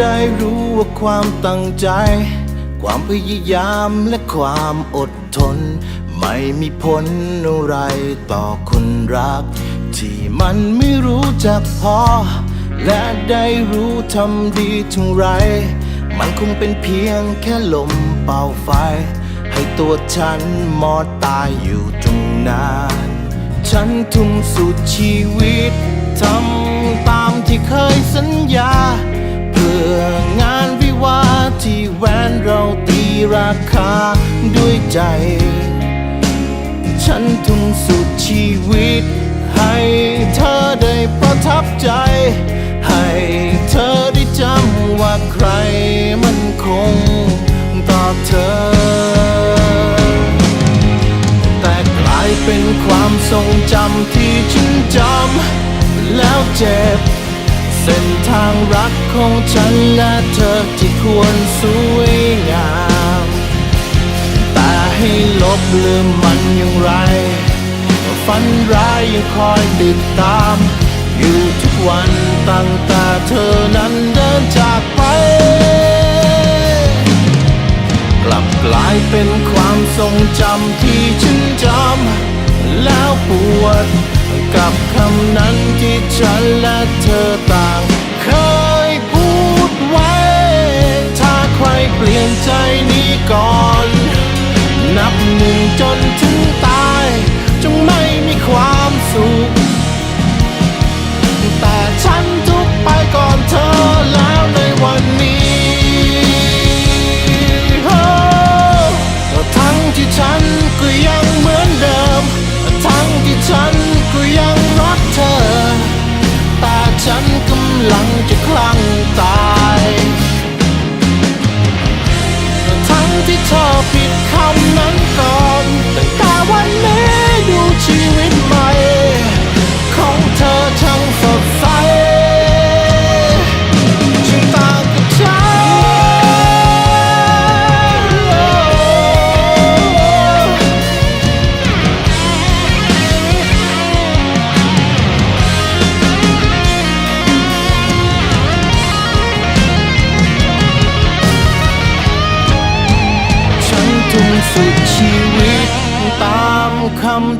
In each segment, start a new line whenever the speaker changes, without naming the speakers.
ได้รู้ว่าความตั้งใจ ความพยายามและความอดทน ไม่มีผลอะไรต่อคนรัก ที่มันไม่รู้จักพอ และได้รู้ทำดีเท่าไร มันคงเป็นเพียงแค่ลมเป่าไฟ ให้ตัวฉันมอดตายอยู่ตรงนั้น ฉันทุ่มสุดชีวิตทำ ราคาด้วยใจ ฉันทุ่มสุดชีวิต ให้เธอได้ประทับใจ ให้เธอได้จำว่าใครมันคงต่อเธอ แต่กลายเป็นความทรงจำที่ฉันจำแล้วเจ็บเส้นทางรักของฉันและเธอที่ควรสวย ลบลืมมันอย่างไรฝันร้ายยังคอยติดตาม อยู่ทุกวันตั้งแต่เธอนั้นเดินจากไป กลับกลายเป็นความทรงจำที่ฉันจำแล้วปวด กับคำนั้นที่ฉันและเธอต่างเคยพูดไว้ ถ้าใครเปลี่ยนใจนี้ก่อน จนถึง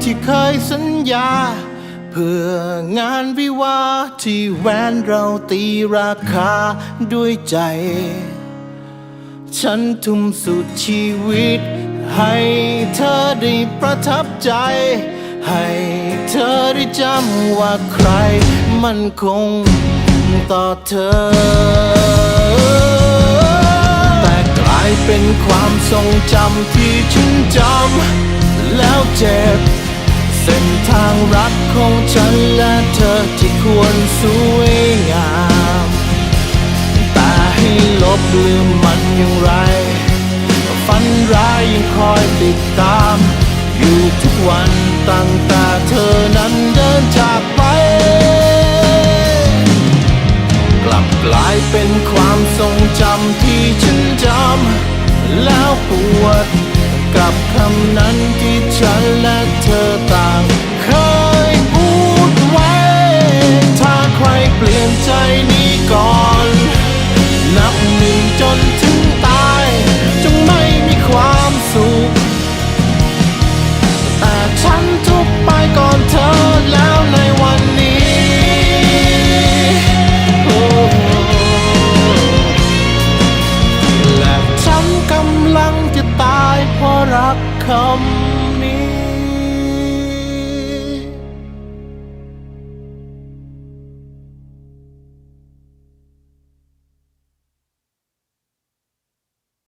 ที่เคยสัญญา เพื่องานวิวาที่แหวนเราตีราคาด้วยใจ ฉันทุ่มสุดชีวิต ให้เธอได้ประทับใจ ให้เธอได้จำว่าใครมันคงต่อเธอ แต่กลายเป็นความทรงจำที่ฉันจำแล้วเจ็บ เส้นทางรักของฉันและเธอที่ควรสวยงามแต่ให้ลบลืมมันอย่างไรฝันร้ายยังคอยติดตาม อยู่ทุกวันตั้งแต่เธอนั้นเดินจากไป กลับกลายเป็นความทรงจำที่ฉันจำแล้วปวด กับคำนั้นที่ฉันและเธอต่าง ก่อน นับหนึ่งจนถึงตาย จงไม่มีความสุข แต่ฉันทุกไปก่อนเธอแล้วในวันนี้ และฉันกำลังจะตายเพราะรักคำ